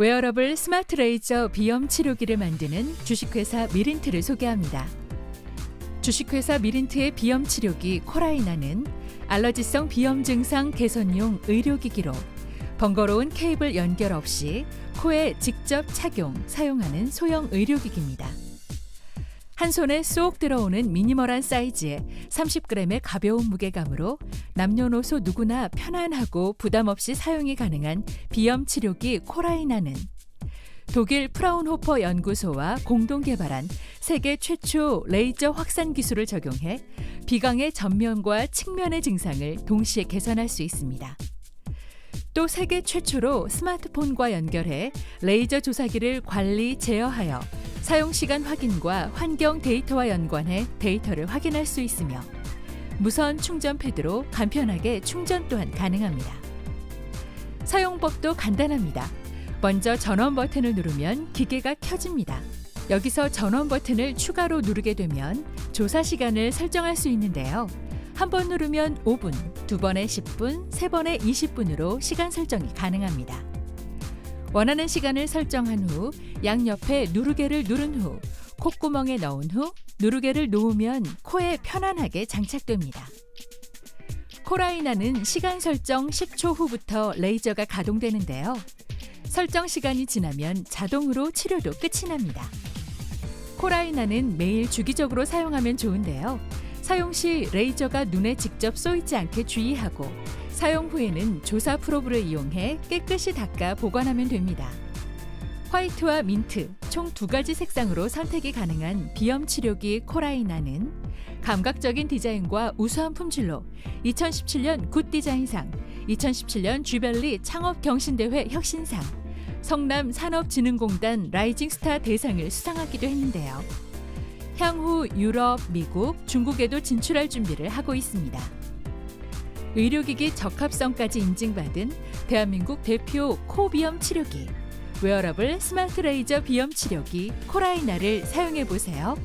웨어러블 스마트 레이저 비염 치료기를 만드는 주식회사 미린트를 소개합니다. 주식회사 미린트의 비염 치료기 코라이나는 알러지성 비염 증상 개선용 의료기기로 번거로운 케이블 연결 없이 코에 직접 착용, 사용하는 소형 의료기기입니다. 한 손에 쏙 들어오는 미니멀한 사이즈에 30g의 가벼운 무게감으로 남녀노소 누구나 편안하고 부담 없이 사용이 가능한 비염 치료기 코라이나는 독일 프라운호퍼 연구소와 공동 개발한 세계 최초 레이저 확산 기술을 적용해 비강의 전면과 측면의 증상을 동시에 개선할 수 있습니다. 또 세계 최초로 스마트폰과 연결해 레이저 조사기를 관리, 제어하여 사용 시간 확인과 환경 데이터와 연관해 데이터를 확인할 수 있으며 무선 충전 패드로 간편하게 충전 또한 가능합니다. 사용법도 간단합니다. 먼저 전원 버튼을 누르면 기계가 켜집니다. 여기서 전원 버튼을 추가로 누르게 되면 조사 시간을 설정할 수 있는데요. 한 번 누르면 5분, 두 번에 10분, 세 번에 20분으로 시간 설정이 가능합니다. 원하는 시간을 설정한 후 양옆에 누르개를 누른 후 콧구멍에 넣은 후 누르개를 놓으면 코에 편안하게 장착됩니다. 코라이나는 시간 설정 10초 후부터 레이저가 가동되는데요. 설정 시간이 지나면 자동으로 치료도 끝이 납니다. 코라이나는 매일 주기적으로 사용하면 좋은데요. 사용 시 레이저가 눈에 직접 쏘이지 않게 주의하고 사용 후에는 조사 프로브를 이용해 깨끗이 닦아 보관하면 됩니다. 화이트와 민트 총 두 가지 색상으로 선택이 가능한 비염 치료기 코라이나는 감각적인 디자인과 우수한 품질로 2017년 굿 디자인상, 2017년 주벨리 창업 경신대회 혁신상, 성남 산업진흥공단 라이징 스타 대상을 수상하기도 했는데요. 향후 유럽, 미국, 중국에도 진출할 준비를 하고 있습니다. 의료기기 적합성까지 인증받은 대한민국 대표 코비염 치료기 웨어러블 스마트 레이저 비염 치료기 코라이나를 사용해 보세요.